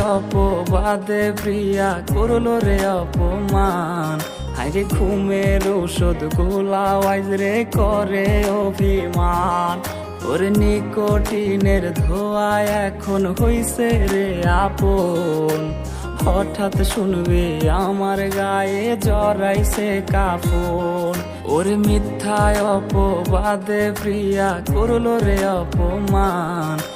অপবাদে প্রিয়া করল রে অপমান। হাইরে ঘুমের ঔষধ গোলা রে করে অভিমান। ওর নিকোটিনের ধোয়া এখন হইছে রে আপন। হঠাৎ শুনবে আমার গায়ে জড়াইছে কাফন। ওর মিথ্যায় অপবাদে প্রিয়া করল রে অপমান।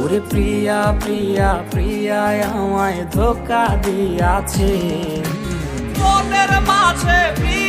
ওরে প্রিয়া প্রিয়া প্রিয়া আমায় ধোকা দিয়াছে। মাঝে প্রিয়া